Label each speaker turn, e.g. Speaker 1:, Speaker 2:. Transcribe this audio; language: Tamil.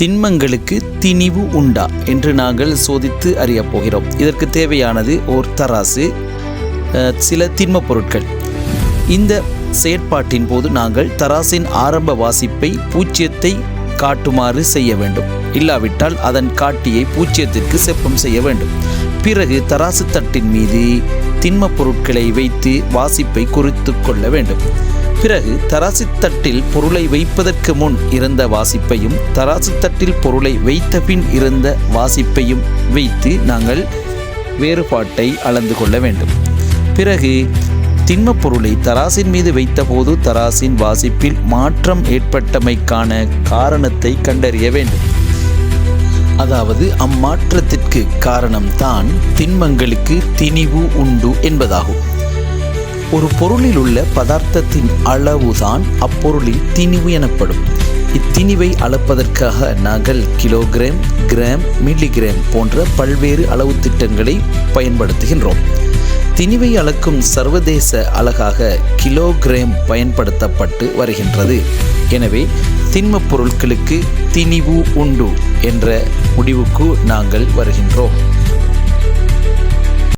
Speaker 1: திண்மங்களுக்கு திணிவு உண்டா என்று நாங்கள் சோதித்து அறியப் போகிறோம். இதற்கு தேவையானது ஓர் தராசு சில திண்மப் பொருட்கள். இந்த செயற்பாட்டின் போது நாங்கள் தராசின் ஆரம்ப வாசிப்பை பூச்சியத்தை காட்டுமாறு செய்ய வேண்டும். இல்லாவிட்டால் அதன் காட்டியை பூச்சியத்திற்கு செப்பம் செய்ய வேண்டும். பிறகு தராசு தட்டின் மீது திண்மப் பொருட்களை வைத்து வாசிப்பை குறித்து கொள்ள வேண்டும். பிறகு தராசு தட்டில் பொருளை வைப்பதற்கு முன் இருந்த வாசிப்பையும் தராசு தட்டில் பொருளை வைத்த பின் இருந்த வாசிப்பையும் வைத்து நாங்கள் வேறுபாட்டை அளந்து கொள்ள வேண்டும். பிறகு திண்மப் பொருளை தராசின் மீது வைத்தபோது தராசின் வாசிப்பில் மாற்றம் ஏற்பட்டமைக்கான காரணத்தை கண்டறிய வேண்டும். அதாவது அம்மாற்றத்திற்கு காரணம்தான் திண்மங்களுக்கு திணிவு உண்டு என்பதாகும். ஒரு பொருளில் உள்ள பதார்த்தத்தின் அளவுதான் அப்பொருளின் திணிவு எனப்படும். இத்திணிவை அளப்பதற்காக நாங்கள் கிலோகிராம் கிராம் மில்லிகிராம் போன்ற பல்வேறு அளவு திட்டங்களை பயன்படுத்துகின்றோம். திணிவை அளக்கும் சர்வதேச அழகாக கிலோகிராம் பயன்படுத்தப்பட்டு வருகின்றது. எனவே திண்மப் பொருட்களுக்கு திணிவு உண்டு என்ற முடிவுக்கு நாங்கள் வருகின்றோம்.